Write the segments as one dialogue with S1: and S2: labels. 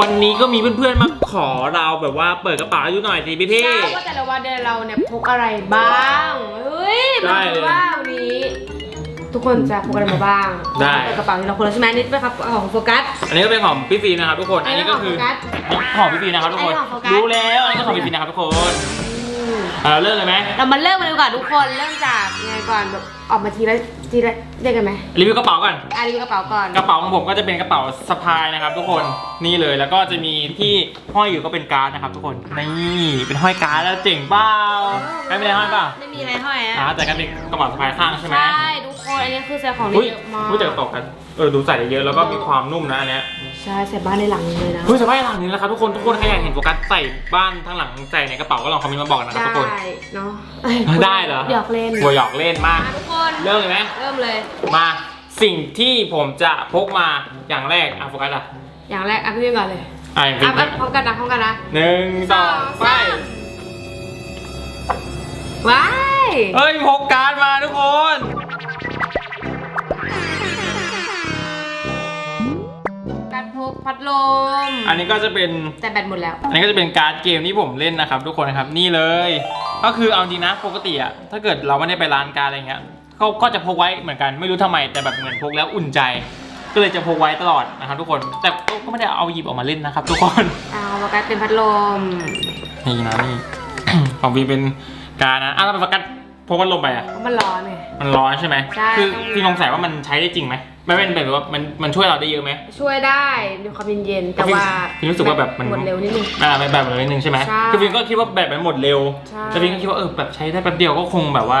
S1: วันนี้ก็มีเพื่อนๆมาขอเราแบบว่าเปิดกระเป๋าให้ดูหน่อยสิพี่พี่
S2: ใช่ว่าแต่ละวันเดือนเราเนี่ยพกอะไรบ้างเฮ้ย
S1: ได้
S2: มา
S1: เลย
S2: ดูว่าวันนี้ ทุกคนจะพกอะไรมาบ้าง
S1: ได้
S2: เปิดกระเป๋าที่เราคนละใช่ไหมนี่เป็นครับของโฟกัส
S1: อันนี้ก็เป็นของพี่ฟีนะครับทุกคน อันนี้ก็คือ
S2: อันนี้ของโฟกัส
S1: ของพี่ฟีนะครับทุกคน
S2: อันนี้ของโฟกัส
S1: รู้แล้วอันนี้ก็ของพี่ฟีนะครับทุกคน
S2: อืม
S1: เอาเราเริ่มเลยไหม
S2: เรามาเริ่มกันดีกว่าทุกคนเริ่มจากยังไงก่อนแบบออกมาทีละทีละเรียกกันไหม
S1: รีวิวกระเป๋าก่อน
S2: อะรีวิวกระเป๋าก่อน
S1: กระเป๋าของผมก็จะเป็นกระเป๋าสะพายนะครับ ทุกคนนี่เลยแล้วก็จะมีที่ห้อยอยู่ก็เป็นการ์ดนะครับ ทุกคนนี่เป็นห้อยการ์ดแล้วเจ๋งเปล่าไม่เป็นไรห้อยเปล่า
S2: ไม่มีอะไรห้อย
S1: อ่า
S2: อะ
S1: แต่ก็เป็นกระเป๋าสะพายข้างใช่ไหม
S2: ใช่ทุก คนอันนี้คือใส่ของได้
S1: อุ้ย
S2: เยอะมาก
S1: อุ้ยแต่กระเป๋ากันเออดูใส่ได้เยอะแล้วก็มีความนุ่มนะอันเนี้ย
S2: ใช่ใส่บ้านในหลังเลยนะ
S1: เฮ้ยสะพายหลังนี้แล้วครับทุกคนทุกคนใครอยากเห็นโฟกัสใส่บ้านทั้งหลังใส่ในกระเป๋าก็ลองคอมเมนต์มาบอกกันนะครับทุกคน
S2: ได้เนาะ
S1: ได้เหรอ
S2: หยอกเล่น
S1: หัวหยอกเล่นมาก
S2: มาทุกคน
S1: เริ่มเลยไหม
S2: เริ่มเลย
S1: มาสิ่งที่ผมจะพกมาอย่างแรกอะโฟกัสอะ
S2: อย่างแรกอะพี่เรียนก่อนเลย
S1: อะ
S2: อะอะพร้อมกันนะพร้อมกันนะ
S1: หนึ่งสองไป
S2: ว้าย
S1: เฮ้ยพกการ์ดมาทุกคน
S2: การพกพัดลม
S1: อันนี้ก็จะเป็น
S2: แต่แบตหมดแล้ว
S1: อันนี้ก็จะเป็นการ์ดเกมที่ผมเล่นนะครับ ทุกคนนะครับนี่เลย ก็คือเอาจริงนะปกติอะถ้าเกิดเราไม่ได้ไปร้านการดอะไรเงี้ยก็ก็จะพกไว้เหมือนกันไม่รู้ทำไมแต่แบบเหมือนพกแล้วอุ่นใจ ก็เลยจะพกไว้ตลอดนะครับทุกคนแต่ก็ไม่ได้เอาหยิบออกมาเล่นนะครับ ทุกคน
S2: อ่าโฟกัสเป็นพัดลม
S1: นี่นะนี่ ของวีเป็นการดนะอ้าวแล้วประกัน พกพัดลมไปอะ
S2: เพราะมันร้อนไง
S1: มันร้อนใช่ไหม
S2: ใช่
S1: คือพี่สงสัยว่ามันใช้ได้จริงไหมไม่เป็นแบบว่ามันมันช่วยเราได้เยอะไหม
S2: ช่วยได้มีความเย็นๆแต่ว่า
S1: พี่รู้สึกว่าแบบมัน
S2: หมดเร็วนิดนึง
S1: อ่าแบบแบบนิดนึงใช่ไหม
S2: ใช่
S1: คือฟิล์มก็คิดว่าแบบมันหมดเร็ว
S2: ใช่
S1: แต่ฟิล์มก็คิดว่าเออแบบใช้ได้แป๊บเดียวก็คงแบบว่า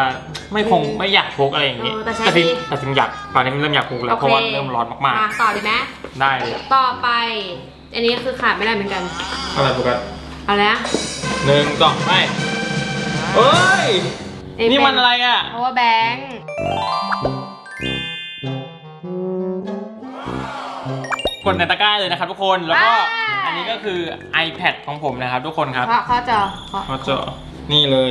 S1: ไม่คงไม่อยากพกอะไรอย่างงี้
S2: เออแต่ใช้
S1: ฟิล์ม
S2: ดี
S1: แต่ฟิล์มอยากตอนนี้ฟิล์มเริ่มอยากพกแล้ว
S2: โอเค
S1: เพราะว่าเริ่มร้อนมาก
S2: มาต่อดีไหม
S1: ๆ ได้เลย
S2: ต่อไป อันนี้คือขาดไม่ได้เหมือนกัน
S1: อะไรโฟกัส
S2: เอาแล้ว
S1: หนึ่งสองไปเอ้ย นี่มันอะไรอะ
S2: เพราะว่าแบงค์
S1: กดในตะกร้าเลยนะครับทุกคน แล้วก็อันนี้ก็คือ iPad ของผมนะครับทุกคนครับ
S2: เคาะเคาะจอเคาะ
S1: ก็จะนี่เลย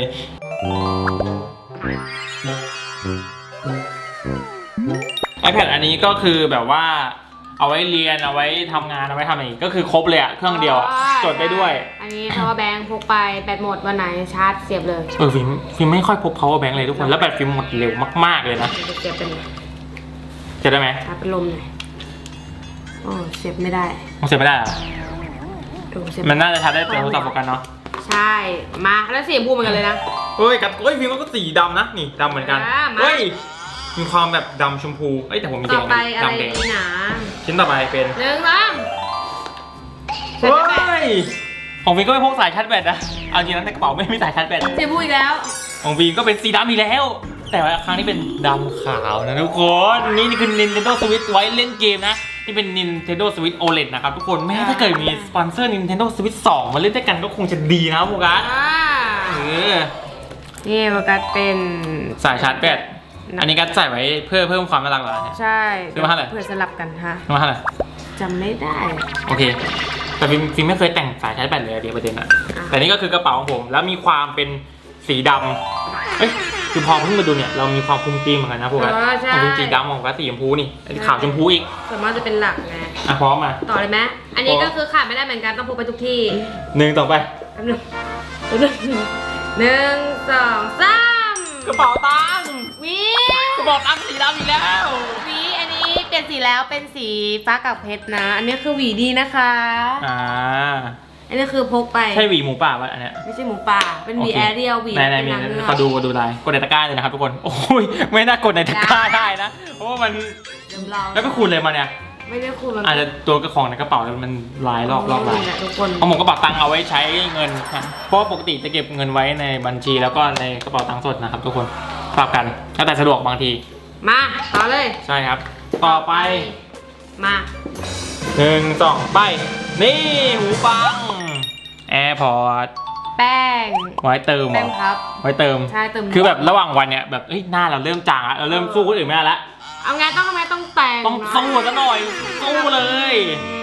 S1: iPad อันนี้ก็คือแบบว่า เอาไว้เรียนเอาไว้ทำงานเอาไว้ทำอะไรอีกก็คือครบเลยอะเครื่องเดียวอะจดได้ด้วย
S2: อันนี้ power bank พกไปแบตหมดวันไหนชาร์จเสียบเลย
S1: เออฟิล์มฟิล์มไม่ค่อยพก power bank เลยทุกคนแล้วแบตฟิล์มหมดเร็วมากๆเลยนะ
S2: เดี๋ยวเสียบเป็น
S1: จะได้ไหม
S2: ชาร์จเป็นลมหน่อยโอ้เสียบไม่ได้
S1: มันเสียไม่ได้เหรอ
S2: ดูเสียบ
S1: มันน่าจะชาร์จได้แต่โทรศัพท์โฟกัสเนาะ
S2: ใช่มาแล้วสีชมพูเหมือนกันเลยนะ
S1: เฮ้ยกับเฮ้ยฟิล์มก็สีดำนะนี่ดำเหมือนกัน
S2: อ่ามา
S1: เฮ้ยมีความแบบดำชมพูเอ้ยแต่ผมมีแด
S2: ต่องไปอะไร
S1: ดำแดง
S2: ดีหนา
S1: ชิ้นต่อไปเป็น
S2: หนึ่งสองเสร็จ
S1: เฮ้
S2: แล้วแบต
S1: ยของฟิล์มก็ไม่พกสายชาร์จแบตนะ เอาจริงนะในกระเป๋าไม่มีสายชาร์จแบต
S2: สีชมพูอีกแล้ว
S1: ของฟิล์มก็เป็นสีดำอีกแล้ว แต่ว่าครั้งนี้เป็นดำขาวนะทุกคน นี่นี่คือ Nintendo Switch ไว้เล่นเกมนะนี่เป็น Nintendo Switch OLED นะครับทุกคนแม้ถ้าเกิดมีสปอนเซอร์ Nintendo Switch 2 มาเล่นด้วยกันก็คงจะดีนะโฟกัส
S2: อ่า
S1: เออ
S2: นี่โฟกัสเป็น
S1: สายชาร์จแบต อันนี้ก็ใส่ไว้เพื่อเพิ่มความน่ารักเหรอเนี่ย
S2: ใช่
S1: ซื้อมาเท่าไหร่
S2: เพื่อสลับกันฮะ
S1: มาเท่าไหร่
S2: จำไม่ได้
S1: โอเค แต่ฟิล์มฟิล์มไม่เคยแต่งสายชาร์จแบตเลยอะเดียวประเด็นอะ
S2: อะ
S1: แต่นี่ก็คือกระเป๋าของผม แล้วมีความเป็นสีดำเอ้ยคือพอเพิ่งมาดูเนี่ยเรามีความคุมธีมเหมือนกันนะพวก
S2: อ๋
S1: นั้น
S2: อใช่
S1: ของเป็นสีดำของก็สีชมพูนี่ไอ้ขาวชมพูอีก
S2: ส่วนมากจะเป็นหลักไง
S1: อะพร้อมมา
S2: ต่อเลยไหมอันนี้
S1: พอ
S2: ก็คือขาดไม่ได้เหมือนกันต้องพกไปทุกที่
S1: หนึ่งต่อไป
S2: แป๊บนึงแป๊บนึงหนึ่งสองสาม
S1: กระเป๋าตังค์
S2: หวี
S1: กระเป๋าตังค์สีดำอีกแล้ว
S2: หวีอันนี้เปลี่ยนสีแล้วเป็นสีฟ้ากับเพชรนะ อันนี้คือหวีดีนะคะ
S1: อ่า
S2: อันนี้คือพกไป
S1: ใช่หวีหมูป่าป่ะอันเนี้ย
S2: ไม่ใช่หมูป่า เป็นหวี
S1: โอเค
S2: แอเรียลหวี
S1: ไหนไหน
S2: เป็น
S1: มี
S2: นางเงือก
S1: ขอดูขอดูลายกดในตะกร้าเลยนะครับทุกคน โอ้ย ไม่น่ากดในตะกร้าได้นะ เพราะว่ามัน
S2: เดิมเรา
S1: แล้วไปคูณเลยมาเนี่ย
S2: ไม่ได้คูณมัน
S1: อาจจะตัวกระของในกระเป๋ามันลายรอบรอบลาย
S2: แหละทุกคน
S1: เอาหมกกระเป๋าตังค์เอาไว้ใช้เงินนะเพราะว่าปกติจะเก็บเงินไว้ในบัญชีแล้วก็ในกระเป๋าตังค์สดนะครับทุกคน ปรับกันแล้วแต่สะดวกบางที
S2: มาต่อเลย
S1: ใช่ครับ ต่อไป
S2: มา
S1: หนึ่งสองไป นี่หูฟัง AirPods
S2: แป้ง
S1: ไว้เติมเหร
S2: แป้
S1: อง
S2: ครับ
S1: ไว้เติม
S2: ใช่เติม
S1: คือแบบระหว่างวันเนี่ยแบบเอ้ยหน้าเราเริ่มจางแล้วเราเริ่มสู้คนอื่นไม่ได้แล้ว
S2: เอาไงต้องทำไมต้องแต่ง
S1: ต้องสู้ซะหน่อยสู้เลย
S2: อืม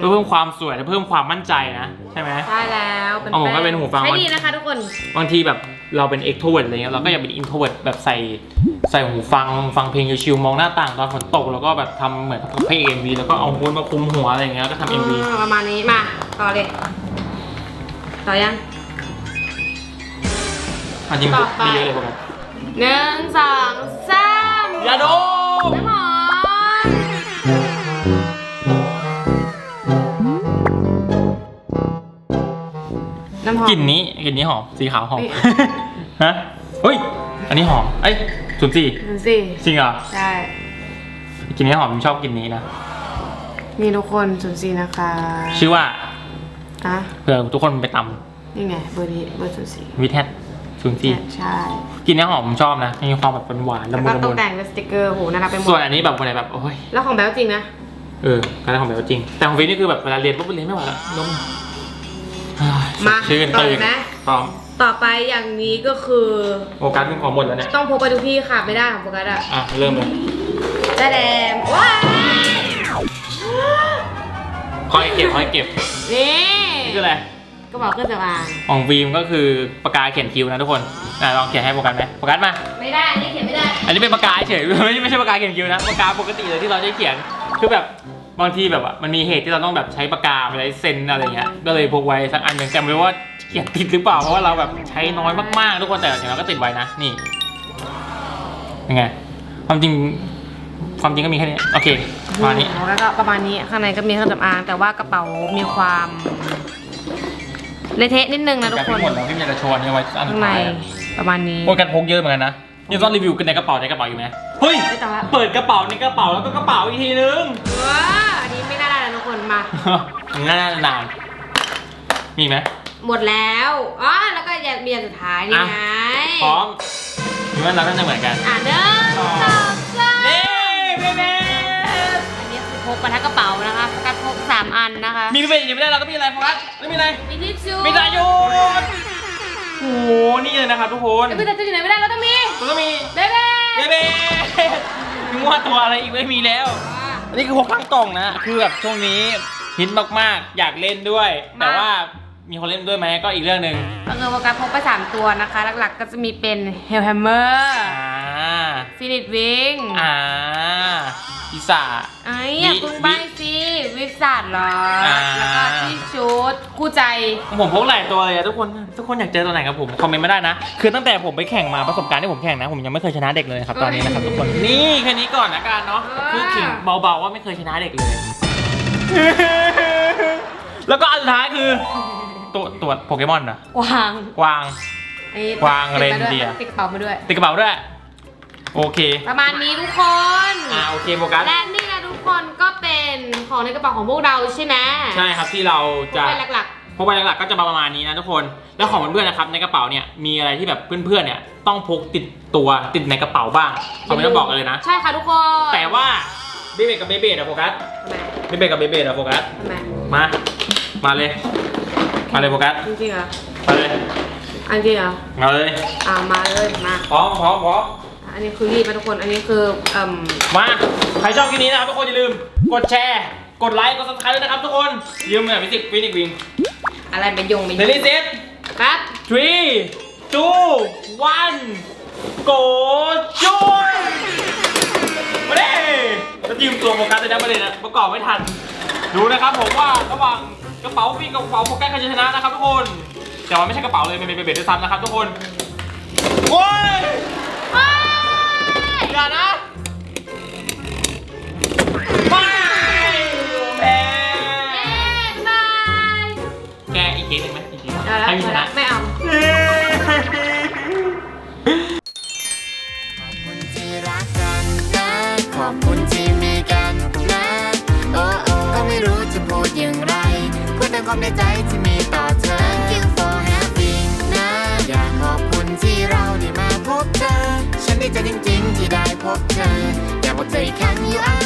S1: เพื่อเพิ่มความสวยและเพิ่มความมั่นใจนะ ใช่ไหม
S2: ใช่แล้วเป็น
S1: เอาผมก็เป็นหูฟัง
S2: ใช้ดีนะคะทุกคน
S1: บางทีแบบเราเป็น extrovert อะไรเงี้ยเราก็อยากเป็น introvert แบบใส่ใส่หูฟังฟังเพลงชิวๆมองหน้าต่างตอนฝนตก แล้วก็แบบทำเหมือนกับเพลงเอ็มวีแล้วก็เอาฮูดมาคลุมหัวอะไรอย่างเงี้ยแล้วก็ทำเอ็มวี
S2: อ่าประมาณนี้มาต่อเลย ต่อยัง
S1: อันจริง
S2: ต่อไป
S1: มีเยอะเลยพวกนั้น
S2: หนึ่งสองสาม
S1: ยาดม
S2: น้ำหอม หอม
S1: กลิ่นนี้กลิ่นนี้หอมสีขาวหอม
S2: เฮ้ย
S1: ฮะเฮ้ย อันนี้หอมเอ้ยศูนย์สี่
S2: ดูสิ
S1: จริงเหรอ
S2: ใช่
S1: กลิ่นนี้หอมผมชอบกลิ่นนี้นะ
S2: นี่ทุกคนศูนย์สี่นะคะ
S1: ชื่อว่า
S2: อะ
S1: เผื่อทุกคนไปต
S2: นี่ไงเบอร์นี้เบอร์ศูนย์สี่ำ
S1: วิทแทศูนย์สี่
S2: เนี่ยใช่
S1: กลิ่นนี้หอมผมชอบนะมีความแบบหวานๆ
S2: แล้
S1: ละ
S2: ว
S1: มุ
S2: ก็
S1: นละ
S2: ต
S1: มุ
S2: ก
S1: น
S2: แต่งด้วยสติกเกอร์โหน่ารักไปหม
S1: ส่ว
S2: ด
S1: นอันนี้แบบคนไหนแบบโอ้ย
S2: แล้วของแบลจริงนะ
S1: เออก็ได้ของแบบจริง แต่ของฟินนี่คือแบบเวลาเรียนปุ๊บเรียนไม่ไหวแล้วล้มอ่า
S2: มา
S1: สดชื่น
S2: ต่อ
S1: ตื่น
S2: ไหม
S1: พร้อม
S2: ต่อไปอย่างนี้ก็คือ
S1: โอกาสเป็นของหมดแล้วเนี่ย
S2: ต้องพกไปทุกที่ค่ะไม่ได้ของโฟกัสอะ
S1: อะ เริ่มเลย
S2: แสดงว้าย
S1: คอยเก็บคอยเก็บ
S2: นี่
S1: นี่คืออะไร
S2: กระเป๋าเครื่องสำอาง
S1: ของฟิล์มก็คือปากกาเขียนคิ้วนะทุกคนอะลองเขียนให้โฟกัสไหมโฟกัสมา
S2: ไม่ได้อันนี่เขียนไม่ได้
S1: อันนี้เป็นปากกาเฉยไม่ใช่ไม่ใช่ปากกาเขียนคิ้วนะปากกาปกติเลยที่เราใช้เขียนคือแบบ บางทีแบบว่ามันมีเหตุที่เราต้องแบบใช้ปากกาไปใช้เซ็นอะไรเงี้ย ก็เลยพกไว้สักอันหนึ่งแต่ไม่รู้ว่าเขียนติดหรือเปล่าเพราะว่าเราแบบใช้น้อยมากๆทุกคนแต่อย่างเราก็ติดไว้นะนี่ยังไงความจริงความจริงก็มีแค่นี้โอเคประมาณนี้
S2: แล้วก็ประมาณนี้ข้างในก็มีเครื่องสำอางแต่ว่ากระเป๋ามีความเละเทะนิดนึงนะทุก
S1: การ
S2: คน
S1: ที่หมดแล้วพี่อยากจะโชว์อันนี้ไว้อันสุ
S2: ข้าง
S1: ด
S2: ใน
S1: ท้ายอะ
S2: ประมาณนี้
S1: โอ้ยกันพกเยอะเหมือนกันนะยังต้องรีวิวกันในกระเป๋าในกระเป๋าอยู่ไหมเฮ้ย
S2: ไม่ต้องละ
S1: เปิดกระเป๋าในกระเป๋าแล้วก็กระเป๋าอีกทีนึง
S2: ว้าอันนี้ไม่น่าได้นะทุกคน มา
S1: น่านานมีไหม
S2: หมดแล้วอ๋อแล้วก็อย่ามีอันสุดท้ายนี่
S1: อะ
S2: ไง
S1: พร้อมคิดว่าเราน่าจะเหมือนกัน
S2: อะหนึ่งสองสาม
S1: นี่เบเบ
S2: อันนี้คือพกมาทั้งกระเป๋านะคะโฟกัสพกสามอันนะคะ
S1: มีเบเบยังไม่ได้เราก็มีอะไรโฟกัสแล้วมีอะไร
S2: มีทิชชู่
S1: มีสายยูนโอ้โหนี่เลยนะครับทุกคน
S2: แล้วมีแต่จะอยู่ไหนไม่ได้เราต้องมี
S1: แล้วก็มี
S2: เบ๊เบ๊
S1: เบเบมีว่าตัวอะไรอีกไม่มีแล้ว อันนี้คือพกทั้งกล่องนะ คือแบบช่วงนี้ฮิตมากๆ อยากเล่นด้วย แต่ว่ามีคนเล่นด้วยไหมก็อีกเรื่องหนึ่ง
S2: ก็คือโฟกัสพกไปสามตัวนะคะ หลักๆก็จะมีเป็น Hellhammer
S1: อ่า
S2: Phoenix Wing
S1: อ่าพิซซ่า
S2: ไอ้อยาก
S1: วิ
S2: คุณใบ สิวิสาดเหรอ
S1: อ่า
S2: แล้วก็ที่ชุดคู่ใจ
S1: ผมพกหลายตัวเลยอะทุกคนทุกคนอยากเจอตัวไหนกับผมคอมเมนต์มาได้นะ คือตั้งแต่ผมไปแข่งมาประสบการณ์ที่ผมแข่งนะ ผมยังไม่เคยชนะเด็กเลยครับตอนนี้นะครับทุกคนนี่แค่นี้ก่อนนะการเนาะคือขิงเบาๆว่าไม่เคยชนะเด็กเลย แล้วก็อันสุดท้ายคือตัวตัวโปเกมอนนะ
S2: กวาง
S1: กวาง
S2: อันนี้
S1: กวาง
S2: ติดมาด้วย
S1: เรนเดียร์
S2: ติดกระเป๋ามาด้วย
S1: ติดกระเป๋าด้วยโอเค
S2: ประมาณนี้ทุกคน
S1: อ่าโอเคโฟกัส
S2: และนี่นะทุกคนก็ เป็นของในกระเป๋าของพวกเราใช่ไหม
S1: ใช่ครับที่เราจะ
S2: ไปหลัก
S1: พกไปหลักๆก็จะประมาณนี้นะทุกคน แล้วของเพื่อนๆนะครับในกระเป๋าเนี่ยมีอะไรที่แบบเพื่อนๆเนี่ยต้องพกติดตัวติดในกระเป๋าบ้าง
S2: ๆ
S1: เขาไม่ต้องบอกกันเลยนะ
S2: ใช่ค่ะทุกคน
S1: แต่ว่าเบเบกับเบเบอะโฟกัส
S2: ทำไม
S1: เบเบกับเบเบอะโฟกัส
S2: ทำไม
S1: มา มาเลย มาเลยโฟกัส
S2: จริงๆเหรอ
S1: มาเลย
S2: อันจริงเหรอ
S1: มาเลย
S2: อ่ามาเลยมา
S1: พร้อมพร้อมพร้อม
S2: อั นนี้คือรีบมาทุกคน อันนี้คือเอ่ม
S1: มาใครชอบคลิปนี้นะครับทุกคนอย่าลืม กดแชร์ กดไลค์ กดซับสไครต์ด้วยนะครับทุกคนยืมเหมือนฟิสิกส์ฟินิกวิง
S2: อะไรเป็นยงเป็น
S1: เดลิเซ็ต
S2: ครับ
S1: three two one go ช่วยมาเด้จะยืมตัวโฟกัสเลยนะมาเลยนะประกอบไม่ทัน ดูนะครับผมว่าระหว่างกระเป๋าฟิงกับกระเป๋าโฟกัสใครจะชนะนะครับทุกคน แต่ว่าไม่ใช่กระเป๋าเลยเป็นเป็นเบ็ดด้วยซ้ำนะครับทุกคน โอ้ย อย่านะไม่แพ้
S2: บาย
S1: แกอีกเกมหนึ่งไหมอีกเกม
S2: เอาละ
S1: ให้พี่ชนะ
S2: ไม่เอา
S3: ที่รักกันนะ ขอบคุณที่มีกันนะ โอ้โอ้ก็ไม่รู้จะพูดอย่างไรพูดแต่ความในใจ พบเธอฉันดีใจจริงอยากบอกเธออีกครั้ง you are my